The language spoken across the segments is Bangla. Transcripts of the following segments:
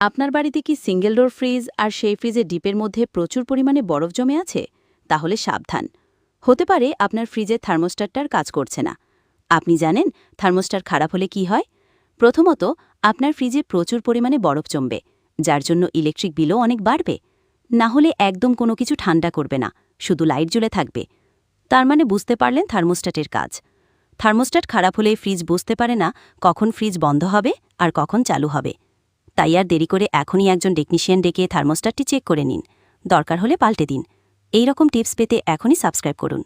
আপনার বাড়িতে কি সিঙ্গেল ডোর ফ্রিজ আর সেই ফ্রিজে ডিপের মধ্যে প্রচুর পরিমাণে বরফ জমে আছে? তাহলে সাবধান। হতে পারে আপনার ফ্রিজের থার্মোস্টারটার কাজ করছে না। আপনি জানেন থার্মোস্টার খারাপ হলে কি হয়? প্রথমত, আপনার ফ্রিজে প্রচুর পরিমাণে বরফ জমবে, যার জন্য ইলেকট্রিক বিলও অনেক বাড়বে। না হলে একদম কোনো কিছু ঠান্ডা করবে না, শুধু লাইট জ্বলে থাকবে। তার মানে বুঝতে পারলেন থার্মোস্ট্যাটের কাজ। থার্মোস্ট্যাট খারাপ হলে ফ্রিজ বুঝতে পারে না কখন ফ্রিজ বন্ধ হবে আর কখন চালু হবে। তাই আর দেরি করে এখনই একজন টেকনিশিয়ান ডেকে থার্মোস্টারটি চেক করে নিন। দরকার হলে পাল্টে দিন। এই রকম টিপস পেতে এখনই সাবস্ক্রাইব করুন।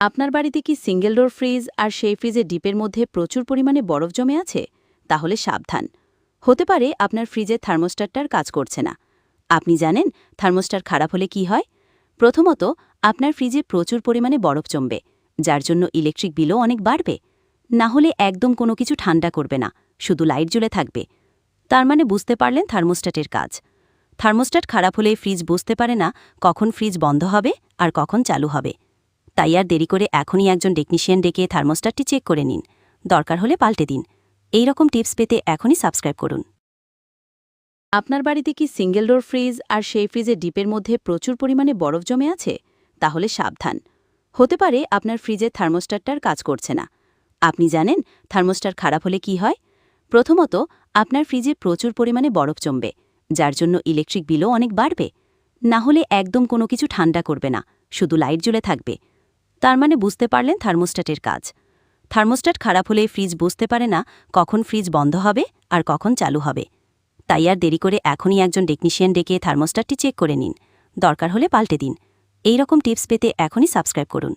আপনার বাড়িতে কি সিঙ্গেল ডোর ফ্রিজ আর সেই ফ্রিজের ডিপের মধ্যে প্রচুর পরিমাণে বরফ জমে আছে? তাহলে সাবধান। হতে পারে আপনার ফ্রিজের থার্মোস্টারটার কাজ করছে না। আপনি জানেন থার্মোস্টার খারাপ হলে কি হয়? প্রথমত, আপনার ফ্রিজে প্রচুর পরিমাণে বরফ জমবে, যার জন্য ইলেকট্রিক বিলও অনেক বাড়বে। না হলে একদম কোনো কিছু ঠান্ডা করবে না, শুধু লাইট জ্বলে থাকবে। তার মানে বুঝতে পারলেন থার্মোস্ট্যাটের কাজ। থার্মোস্ট্যাট খারাপ হলে ফ্রিজ বুঝতে পারে না কখন ফ্রিজ বন্ধ হবে আর কখন চালু হবে। তাই আর দেরি করে এখনই একজন টেকনিশিয়ান ডেকে থার্মোস্ট্যাটটি চেক করে নিন। দরকার হলে পাল্টে দিন। এই রকম টিপস পেতে এখনই সাবস্ক্রাইব করুন। আপনার বাড়িতে কি সিঙ্গেল ডোর ফ্রিজ আর সেই ফ্রিজের ডিপের মধ্যে প্রচুর পরিমাণে বরফ জমে আছে? তাহলে সাবধান। হতে পারে আপনার ফ্রিজের থার্মোস্টারটার কাজ করছে না। আপনি জানেন থার্মোস্টার খারাপ হলে কি হয়? প্রথমত, আপনার ফ্রিজে প্রচুর পরিমাণে বরফ জমবে, যার জন্য ইলেকট্রিক বিলও অনেক বাড়বে। না হলে একদম কোনো কিছু ঠান্ডা করবে না, শুধু লাইট জ্বলে থাকবে। তার মানে বুঝতে পারলেন থার্মোস্ট্যাটের কাজ। থার্মোস্ট্যাট খারাপ হলে ফ্রিজ বুঝতে পারে না কখন ফ্রিজ বন্ধ হবে আর কখন চালু হবে। তাই আর দেরি করে এখনই একজন টেকনিশিয়ান ডেকে থার্মোস্ট্যাটটি চেক করে নিন। দরকার হলে পাল্টে দিন। এই রকম টিপস পেতে এখনই সাবস্ক্রাইব করুন।